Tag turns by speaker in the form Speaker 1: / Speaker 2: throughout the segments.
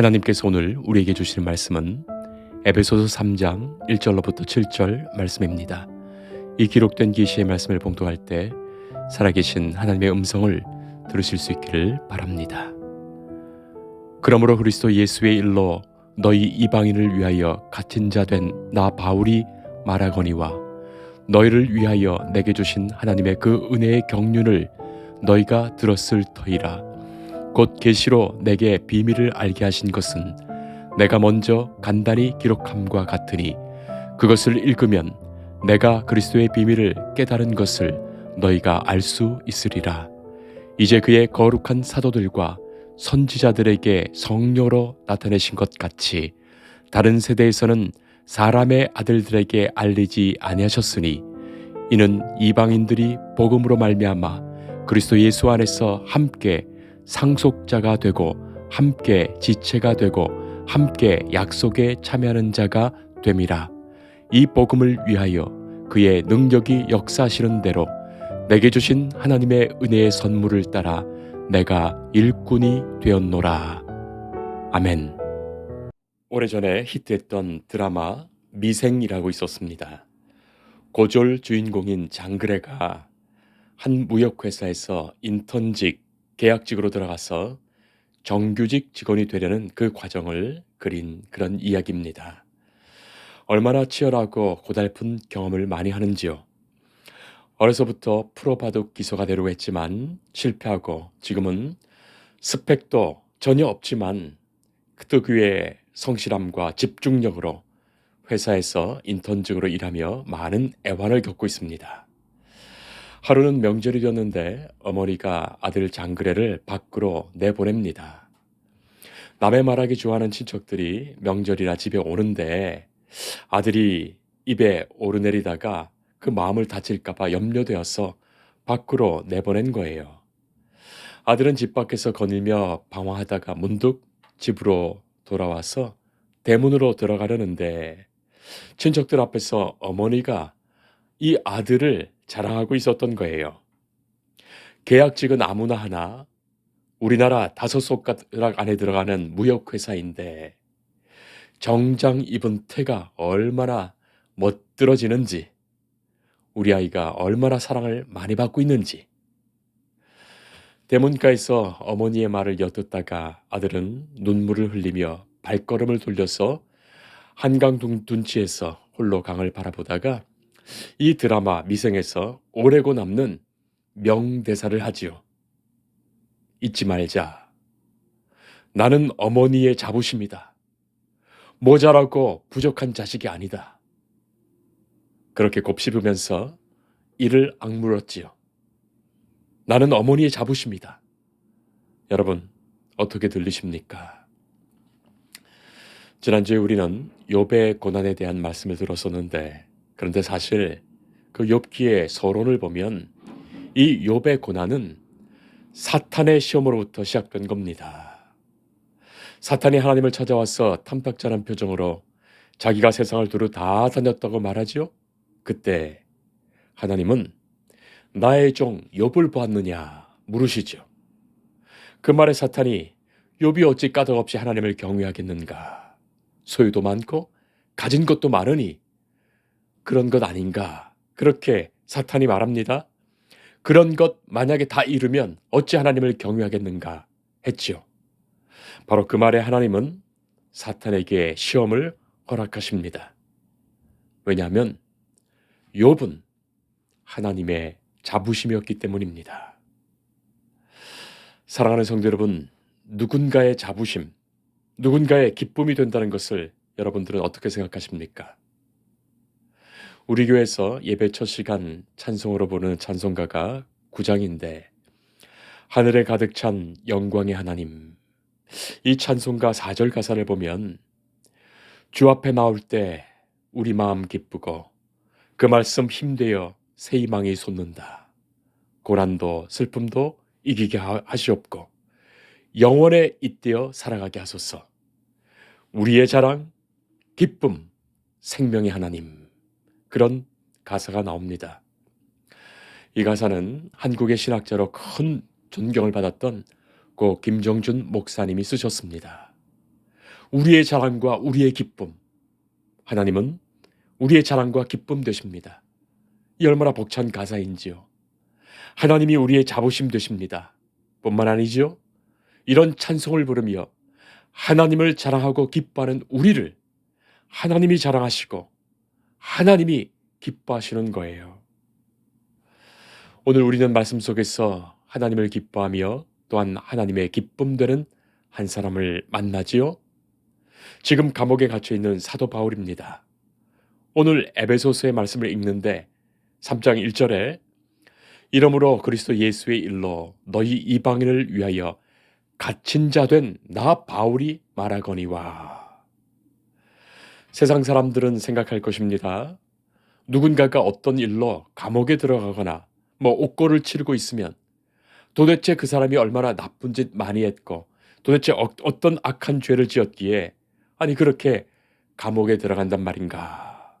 Speaker 1: 하나님께서 오늘 우리에게 주시는 말씀은 에베소서 3장 1절로부터 7절 말씀입니다. 이 기록된 계시의 말씀을 봉독할 때 살아계신 하나님의 음성을 들으실 수 있기를 바랍니다. 그러므로 그리스도 예수의 일로 너희 이방인을 위하여 같은 자 된 나 바울이 말하거니와 너희를 위하여 내게 주신 하나님의 그 은혜의 경륜을 너희가 들었을 터이라 곧 계시로 내게 비밀을 알게 하신 것은 내가 먼저 간단히 기록함과 같으니 그것을 읽으면 내가 그리스도의 비밀을 깨달은 것을 너희가 알 수 있으리라. 이제 그의 거룩한 사도들과 선지자들에게 성령으로 나타내신 것 같이 다른 세대에서는 사람의 아들들에게 알리지 아니하셨으니 이는 이방인들이 복음으로 말미암아 그리스도 예수 안에서 함께 상속자가 되고 함께 지체가 되고 함께 약속에 참여하는 자가 됨이라 이 복음을 위하여 그의 능력이 역사하시는 대로 내게 주신 하나님의 은혜의 선물을 따라 내가 일꾼이 되었노라. 아멘. 오래전에 히트했던 드라마 미생이라고 있었습니다. 고졸 주인공인 장그래가 한 무역회사에서 인턴직, 계약직으로 들어가서 정규직 직원이 되려는 그 과정을 그린 그런 이야기입니다. 얼마나 치열하고 고달픈 경험을 많이 하는지요. 어려서부터 프로바둑 기소가 되려고 했지만 실패하고 지금은 스펙도 전혀 없지만 그 특유의 성실함과 집중력으로 회사에서 인턴직으로 일하며 많은 애환을 겪고 있습니다. 하루는 명절이 었는데 어머니가 아들 장그래를 밖으로 내보냅니다. 남의 말하기 좋아하는 친척들이 명절이나 집에 오는데 아들이 입에 오르내리다가 그 마음을 다칠까봐 염려되어서 밖으로 내보낸 거예요. 아들은 집 밖에서 거닐며 방황하다가 문득 집으로 돌아와서 대문으로 들어가려는데 친척들 앞에서 어머니가 이 아들을 자랑하고 있었던 거예요. 계약직은 아무나 하나 우리나라 다섯 손가락 안에 들어가는 무역회사인데 정장 입은 태가 얼마나 멋들어지는지 우리 아이가 얼마나 사랑을 많이 받고 있는지 대문가에서 어머니의 말을 엿듣다가 아들은 눈물을 흘리며 발걸음을 돌려서 한강 둔치에서 홀로 강을 바라보다가 이 드라마 미생에서 오래고 남는 명대사를 하지요. 잊지 말자. 나는 어머니의 자부심이다. 모자라고 부족한 자식이 아니다. 그렇게 곱씹으면서 이를 악물었지요. 나는 어머니의 자부심이다. 여러분, 어떻게 들리십니까? 지난주에 우리는 욥의 고난에 대한 말씀을 들었었는데 그런데 사실 그 욥기의 서론을 보면 이 욥의 고난은 사탄의 시험으로부터 시작된 겁니다. 사탄이 하나님을 찾아와서 탐탁자한 표정으로 자기가 세상을 두루 다 다녔다고 말하지요. 그때 하나님은 나의 종 욥을 보았느냐 물으시죠. 그 말에 사탄이 욥이 어찌 까닭없이 하나님을 경외하겠는가? 소유도 많고 가진 것도 많으니 그런 것 아닌가? 그렇게 사탄이 말합니다. 그런 것 만약에 다 이루면 어찌 하나님을 경외하겠는가? 했지요. 바로 그 말에 하나님은 사탄에게 시험을 허락하십니다. 왜냐하면 욥은 하나님의 자부심이었기 때문입니다. 사랑하는 성도 여러분, 누군가의 자부심, 누군가의 기쁨이 된다는 것을 여러분들은 어떻게 생각하십니까? 우리 교회에서 예배 첫 시간 찬송으로 보는 찬송가가 9장인데 하늘에 가득 찬 영광의 하나님 이 찬송가 4절 가사를 보면 주 앞에 나올 때 우리 마음 기쁘고 그 말씀 힘되어 새 희망이 솟는다. 고난도 슬픔도 이기게 하시옵고 영원에 잇대어 살아가게 하소서. 우리의 자랑, 기쁨, 생명의 하나님. 그런 가사가 나옵니다. 이 가사는 한국의 신학자로 큰 존경을 받았던 고 김정준 목사님이 쓰셨습니다. 우리의 자랑과 우리의 기쁨. 하나님은 우리의 자랑과 기쁨 되십니다. 이 얼마나 벅찬 가사인지요. 하나님이 우리의 자부심 되십니다. 뿐만 아니지요. 이런 찬송을 부르며 하나님을 자랑하고 기뻐하는 우리를 하나님이 자랑하시고 하나님이 기뻐하시는 거예요. 오늘 우리는 말씀 속에서 하나님을 기뻐하며 또한 하나님의 기쁨 되는 한 사람을 만나지요. 지금 감옥에 갇혀 있는 사도 바울입니다. 오늘 에베소서의 말씀을 읽는데 3장 1절에 이러므로 그리스도 예수의 일로 너희 이방인을 위하여 갇힌 자 된 나 바울이 말하거니와 세상 사람들은 생각할 것입니다. 누군가가 어떤 일로 감옥에 들어가거나 뭐 옥고를 치르고 있으면 도대체 그 사람이 얼마나 나쁜 짓 많이 했고 도대체 어, 어떤 악한 죄를 지었기에 아니 그렇게 감옥에 들어간단 말인가.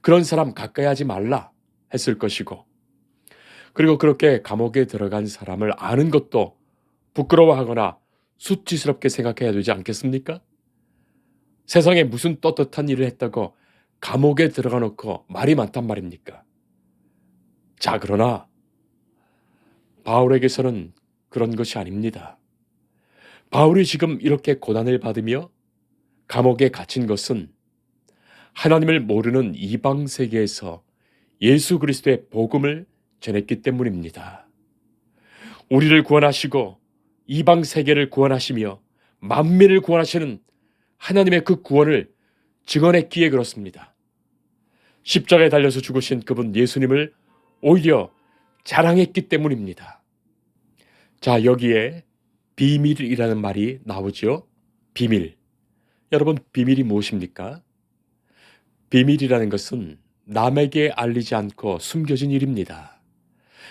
Speaker 1: 그런 사람 가까이 하지 말라 했을 것이고 그리고 그렇게 감옥에 들어간 사람을 아는 것도 부끄러워하거나 수치스럽게 생각해야 되지 않겠습니까? 세상에 무슨 떳떳한 일을 했다고 감옥에 들어가 놓고 말이 많단 말입니까? 자, 그러나 바울에게서는 그런 것이 아닙니다. 바울이 지금 이렇게 고난을 받으며 감옥에 갇힌 것은 하나님을 모르는 이방 세계에서 예수 그리스도의 복음을 전했기 때문입니다. 우리를 구원하시고 이방 세계를 구원하시며 만민을 구원하시는 하나님의 그 구원을 증언했기에 그렇습니다. 십자가에 달려서 죽으신 그분 예수님을 오히려 자랑했기 때문입니다. 자, 여기에 비밀이라는 말이 나오죠. 비밀. 여러분, 비밀이 무엇입니까? 비밀이라는 것은 남에게 알리지 않고 숨겨진 일입니다.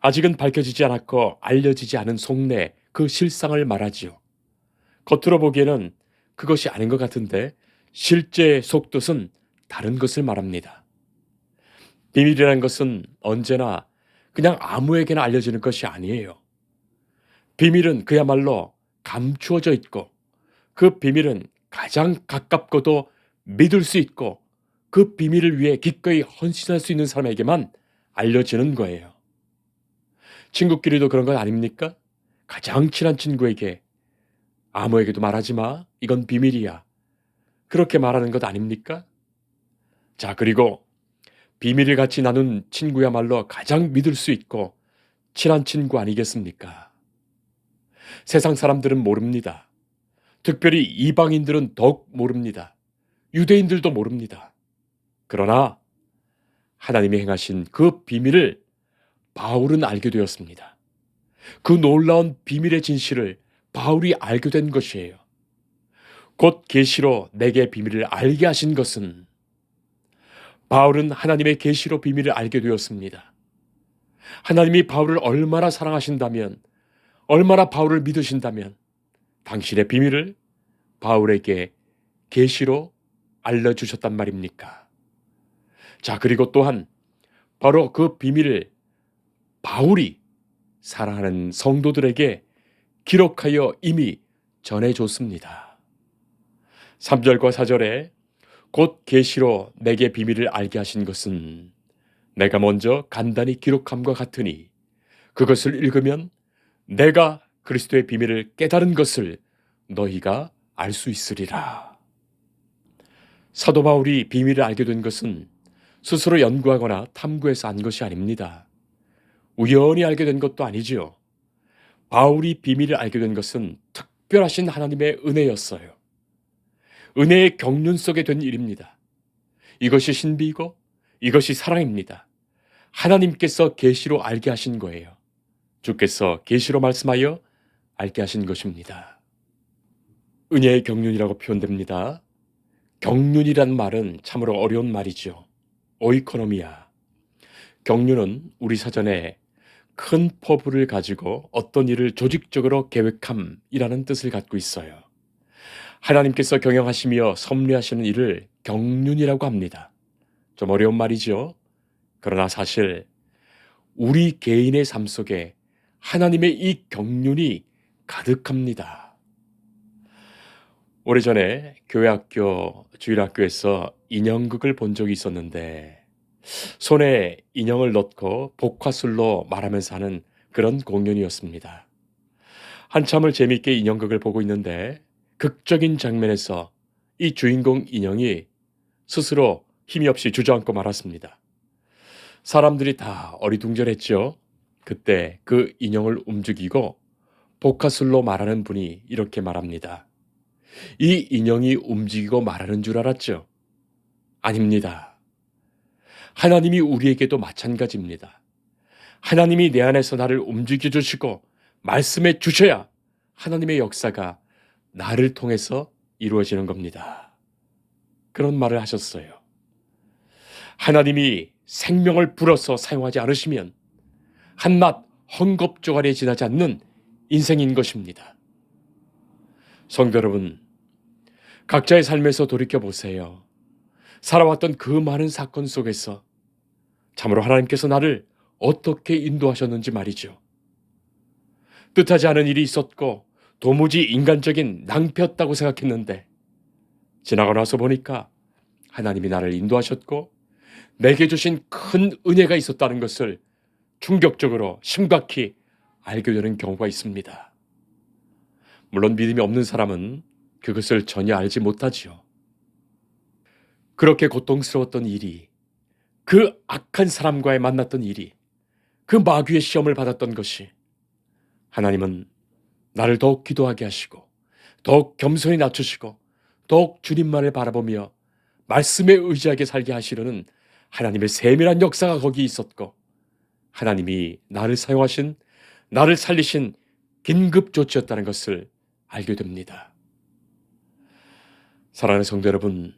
Speaker 1: 아직은 밝혀지지 않았고 알려지지 않은 속내 그 실상을 말하지요. 겉으로 보기에는 그것이 아닌 것 같은데 실제 속뜻은 다른 것을 말합니다. 비밀이라는 것은 언제나 그냥 아무에게나 알려지는 것이 아니에요. 비밀은 그야말로 감추어져 있고 그 비밀은 가장 가깝고도 믿을 수 있고 그 비밀을 위해 기꺼이 헌신할 수 있는 사람에게만 알려지는 거예요. 친구끼리도 그런 건 아닙니까? 가장 친한 친구에게 아무에게도 말하지 마. 이건 비밀이야. 그렇게 말하는 것 아닙니까? 자, 그리고 비밀을 같이 나눈 친구야말로 가장 믿을 수 있고 친한 친구 아니겠습니까? 세상 사람들은 모릅니다. 특별히 이방인들은 더욱 모릅니다. 유대인들도 모릅니다. 그러나 하나님이 행하신 그 비밀을 바울은 알게 되었습니다. 그 놀라운 비밀의 진실을 바울이 알게 된 것이에요. 곧 계시로 내게 비밀을 알게 하신 것은 바울은 하나님의 계시로 비밀을 알게 되었습니다. 하나님이 바울을 얼마나 사랑하신다면 얼마나 바울을 믿으신다면 당신의 비밀을 바울에게 계시로 알려 주셨단 말입니까? 자, 그리고 또한 바로 그 비밀을 바울이 사랑하는 성도들에게 기록하여 이미 전해줬습니다. 3절과 4절에 곧 계시로 내게 비밀을 알게 하신 것은 내가 먼저 간단히 기록함과 같으니 그것을 읽으면 내가 그리스도의 비밀을 깨달은 것을 너희가 알 수 있으리라. 사도 바울이 비밀을 알게 된 것은 스스로 연구하거나 탐구해서 안 것이 아닙니다. 우연히 알게 된 것도 아니지요. 바울이 비밀을 알게 된 것은 특별하신 하나님의 은혜였어요. 은혜의 경륜 속에 된 일입니다. 이것이 신비이고 이것이 사랑입니다. 하나님께서 계시로 알게 하신 거예요. 주께서 계시로 말씀하여 알게 하신 것입니다. 은혜의 경륜이라고 표현됩니다. 경륜이란 말은 참으로 어려운 말이죠. 오이코노미아. 경륜은 우리 사전에 큰 포부를 가지고 어떤 일을 조직적으로 계획함이라는 뜻을 갖고 있어요. 하나님께서 경영하시며 섭리하시는 일을 경륜이라고 합니다. 좀 어려운 말이죠. 그러나 사실 우리 개인의 삶 속에 하나님의 이 경륜이 가득합니다. 오래전에 교회 학교 주일학교에서 인형극을 본 적이 있었는데 손에 인형을 넣고 복화술로 말하면서 하는 그런 공연이었습니다. 한참을 재밌게 인형극을 보고 있는데 극적인 장면에서 이 주인공 인형이 스스로 힘이 없이 주저앉고 말았습니다. 사람들이 다 어리둥절했죠. 그때 그 인형을 움직이고 복화술로 말하는 분이 이렇게 말합니다. 이 인형이 움직이고 말하는 줄 알았죠? 아닙니다. 하나님이 우리에게도 마찬가지입니다. 하나님이 내 안에서 나를 움직여 주시고 말씀해 주셔야 하나님의 역사가 나를 통해서 이루어지는 겁니다. 그런 말을 하셨어요. 하나님이 생명을 불어서 사용하지 않으시면 한낱 헝겊조가리에 지나지 않는 인생인 것입니다. 성도 여러분, 각자의 삶에서 돌이켜 보세요. 살아왔던 그 많은 사건 속에서 참으로 하나님께서 나를 어떻게 인도하셨는지 말이죠. 뜻하지 않은 일이 있었고 도무지 인간적인 낭패였다고 생각했는데 지나고 나서 보니까 하나님이 나를 인도하셨고 내게 주신 큰 은혜가 있었다는 것을 충격적으로 심각히 알게 되는 경우가 있습니다. 물론 믿음이 없는 사람은 그것을 전혀 알지 못하지요. 그렇게 고통스러웠던 일이, 그 악한 사람과의 만났던 일이, 그 마귀의 시험을 받았던 것이 하나님은 나를 더욱 기도하게 하시고, 더욱 겸손히 낮추시고, 더욱 주님만을 바라보며 말씀에 의지하게 살게 하시려는 하나님의 세밀한 역사가 거기 있었고, 하나님이 나를 사용하신, 나를 살리신 긴급 조치였다는 것을 알게 됩니다. 사랑하는 성도 여러분,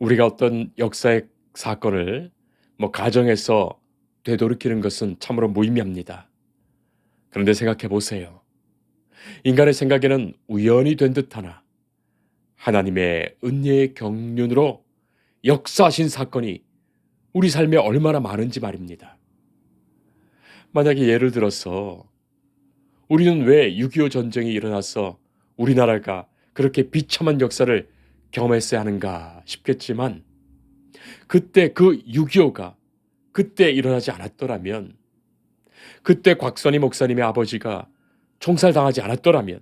Speaker 1: 우리가 어떤 역사의 사건을 뭐 가정에서 되돌이키는 것은 참으로 무의미합니다. 그런데 생각해 보세요. 인간의 생각에는 우연이 된 듯하나 하나님의 은혜의 경륜으로 역사하신 사건이 우리 삶에 얼마나 많은지 말입니다. 만약에 예를 들어서 우리는 왜 6.25 전쟁이 일어나서 우리나라가 그렇게 비참한 역사를 경험했어야 하는가 싶겠지만 그때 그 6.25가 그때 일어나지 않았더라면 그때 곽선희 목사님의 아버지가 총살당하지 않았더라면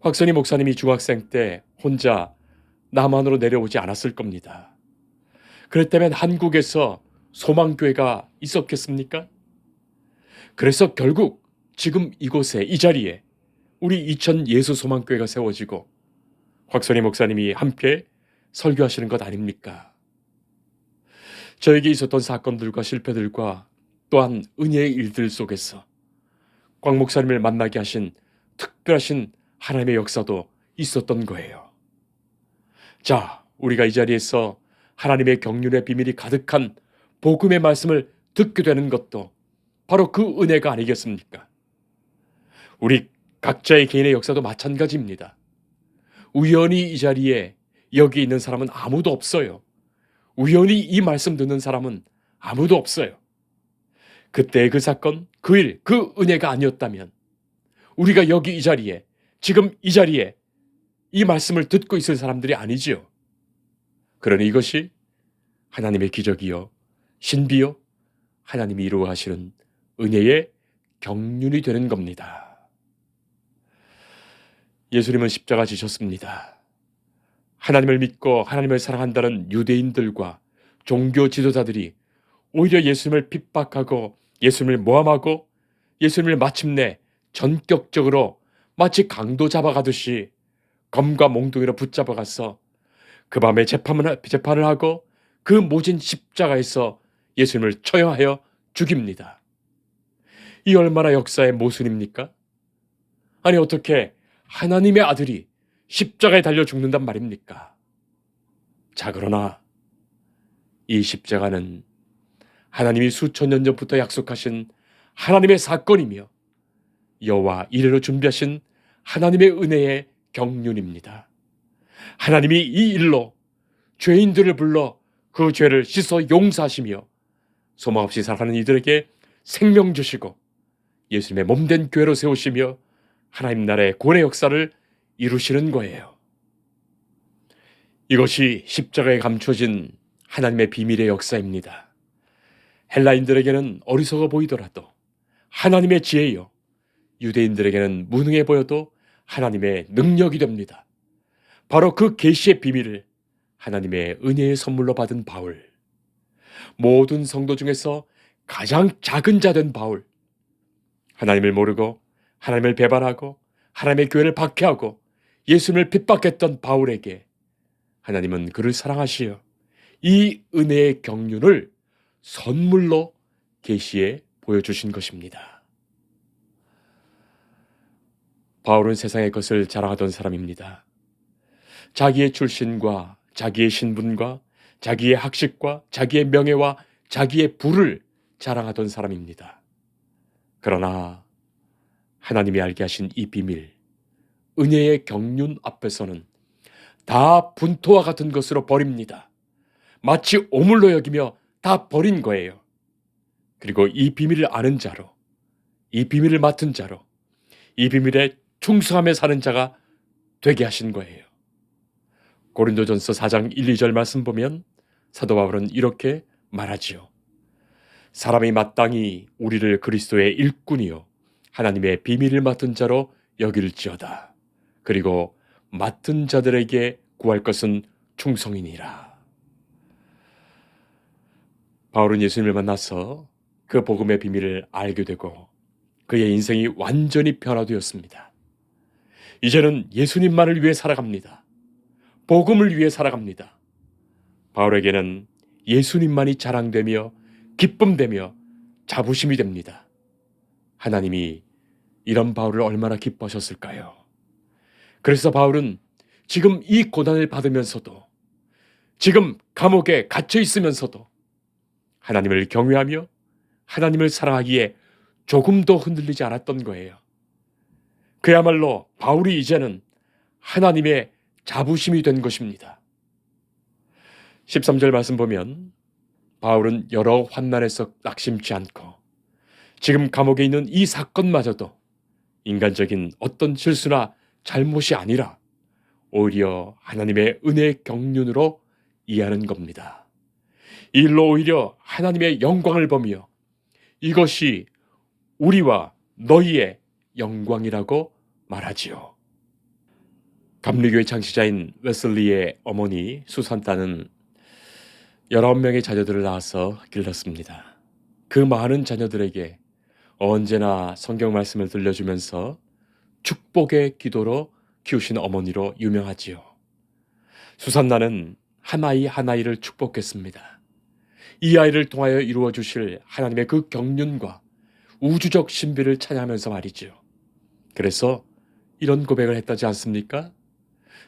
Speaker 1: 곽선희 목사님이 중학생 때 혼자 남한으로 내려오지 않았을 겁니다. 그랬다면 한국에서 소망교회가 있었겠습니까? 그래서 결국 지금 이곳에 이 자리에 우리 이천 예수 소망교회가 세워지고 곽선희 목사님이 함께 설교하시는 것 아닙니까? 저에게 있었던 사건들과 실패들과 또한 은혜의 일들 속에서 곽 목사님을 만나게 하신 특별하신 하나님의 역사도 있었던 거예요. 자, 우리가 이 자리에서 하나님의 경륜의 비밀이 가득한 복음의 말씀을 듣게 되는 것도 바로 그 은혜가 아니겠습니까? 우리 각자의 개인의 역사도 마찬가지입니다. 우연히 이 자리에 여기 있는 사람은 아무도 없어요. 우연히 이 말씀 듣는 사람은 아무도 없어요. 그때 그 사건, 그 일, 그 은혜가 아니었다면 우리가 여기 이 자리에, 지금 이 자리에 이 말씀을 듣고 있을 사람들이 아니지요. 그러니 이것이 하나님의 기적이요, 신비요, 하나님이 이루어 하시는 은혜의 경륜이 되는 겁니다. 예수님은 십자가 지셨습니다. 하나님을 믿고 하나님을 사랑한다는 유대인들과 종교 지도자들이 오히려 예수님을 핍박하고 예수님을 모함하고 예수님을 마침내 전격적으로 마치 강도 잡아가듯이 검과 몽둥이로 붙잡아가서 그 밤에 재판을, 재판을 하고 그 모진 십자가에서 예수님을 처형하여 죽입니다. 이 얼마나 역사의 모순입니까? 아니 어떻게 하나님의 아들이 십자가에 달려 죽는단 말입니까? 자 그러나 이 십자가는 하나님이 수천 년 전부터 약속하신 하나님의 사건이며 여호와 이래로 준비하신 하나님의 은혜의 경륜입니다. 하나님이 이 일로 죄인들을 불러 그 죄를 씻어 용서하시며 소망 없이 살아가는 이들에게 생명 주시고 예수님의 몸된 교회로 세우시며 하나님 나라의 구원의 역사를 이루시는 거예요. 이것이 십자가에 감춰진 하나님의 비밀의 역사입니다. 헬라인들에게는 어리석어 보이더라도 하나님의 지혜요. 유대인들에게는 무능해 보여도 하나님의 능력이 됩니다. 바로 그 계시의 비밀을 하나님의 은혜의 선물로 받은 바울. 모든 성도 중에서 가장 작은 자 된 바울. 하나님을 모르고 하나님을 배반하고 하나님의 교회를 박해하고 예수님을 핍박했던 바울에게 하나님은 그를 사랑하시어 이 은혜의 경륜을 선물로 계시에 보여주신 것입니다. 바울은 세상의 것을 자랑하던 사람입니다. 자기의 출신과 자기의 신분과 자기의 학식과 자기의 명예와 자기의 부를 자랑하던 사람입니다. 그러나 하나님이 알게 하신 이 비밀, 은혜의 경륜 앞에서는 다 분토와 같은 것으로 버립니다. 마치 오물로 여기며 다 버린 거예요. 그리고 이 비밀을 아는 자로, 이 비밀을 맡은 자로, 이 비밀에 충성하며 사는 자가 되게 하신 거예요. 고린도전서 4장 1, 2절 말씀 보면 사도 바울은 이렇게 말하지요. 사람이 마땅히 우리를 그리스도의 일꾼이요 하나님의 비밀을 맡은 자로 여길지어다. 그리고 맡은 자들에게 구할 것은 충성이니라. 바울은 예수님을 만나서 그 복음의 비밀을 알게 되고 그의 인생이 완전히 변화되었습니다. 이제는 예수님만을 위해 살아갑니다. 복음을 위해 살아갑니다. 바울에게는 예수님만이 자랑되며 기쁨되며 자부심이 됩니다. 하나님이 이런 바울을 얼마나 기뻐하셨을까요? 그래서 바울은 지금 이 고난을 받으면서도 지금 감옥에 갇혀 있으면서도 하나님을 경외하며 하나님을 사랑하기에 조금도 흔들리지 않았던 거예요. 그야말로 바울이 이제는 하나님의 자부심이 된 것입니다. 13절 말씀 보면 바울은 여러 환난에서 낙심치 않고 지금 감옥에 있는 이 사건마저도 인간적인 어떤 실수나 잘못이 아니라 오히려 하나님의 은혜의 경륜으로 이해하는 겁니다. 이 일로 오히려 하나님의 영광을 보며 이것이 우리와 너희의 영광이라고 말하지요. 감리교의 창시자인 웨슬리의 어머니 수산따는 19명의 자녀들을 낳아서 길렀습니다. 그 많은 자녀들에게 언제나 성경 말씀을 들려주면서 축복의 기도로 키우신 어머니로 유명하지요. 수산나는 한 아이 한 아이를 축복했습니다. 이 아이를 통하여 이루어 주실 하나님의 그 경륜과 우주적 신비를 찬양하면서 말이지요. 그래서 이런 고백을 했다지 않습니까?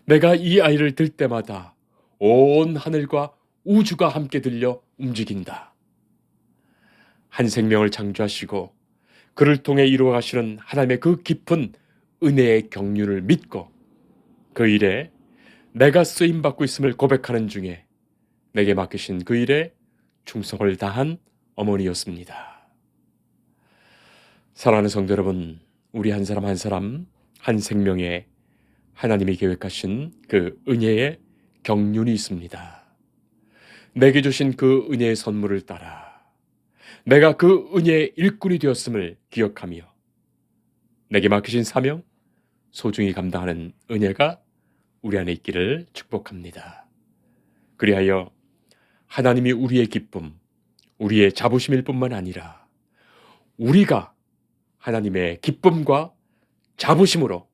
Speaker 1: 내가 이 아이를 들 때마다 온 하늘과 우주가 함께 들려 움직인다. 한 생명을 창조하시고 그를 통해 이루어 가시는 하나님의 그 깊은 은혜의 경륜을 믿고 그 일에 내가 쓰임 받고 있음을 고백하는 중에 내게 맡기신 그 일에 충성을 다한 어머니였습니다. 사랑하는 성도 여러분, 우리 한 사람 한 사람 한 생명에 하나님이 계획하신 그 은혜의 경륜이 있습니다. 내게 주신 그 은혜의 선물을 따라 내가 그 은혜의 일꾼이 되었음을 기억하며 내게 맡기신 사명 소중히 감당하는 은혜가 우리 안에 있기를 축복합니다. 그리하여 하나님이 우리의 기쁨, 우리의 자부심일 뿐만 아니라 우리가 하나님의 기쁨과 자부심으로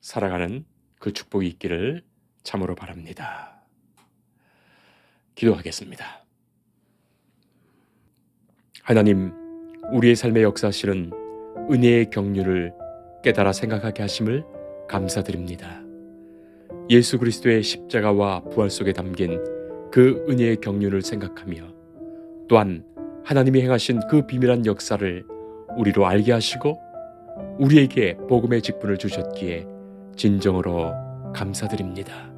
Speaker 1: 살아가는 그 축복이 있기를 참으로 바랍니다. 기도하겠습니다. 하나님, 우리의 삶의 역사실은 은혜의 경륜을 깨달아 생각하게 하심을 감사드립니다. 예수 그리스도의 십자가와 부활 속에 담긴 그 은혜의 경륜을 생각하며 또한 하나님이 행하신 그 비밀한 역사를 우리로 알게 하시고 우리에게 복음의 직분을 주셨기에 진정으로 감사드립니다.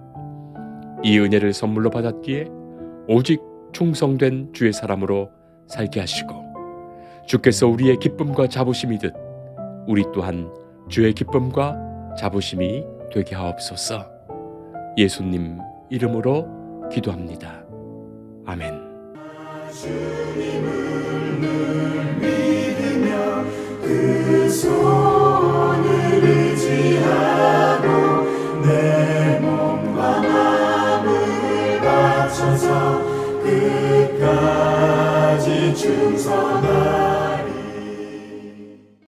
Speaker 1: 이 은혜를 선물로 받았기에 오직 충성된 주의 사람으로 살게 하시고 주께서 우리의 기쁨과 자부심이듯 우리 또한 주의 기쁨과 자부심이 되게 하옵소서. 예수님 이름으로 기도합니다. 아멘.
Speaker 2: 그 끝까지 충성하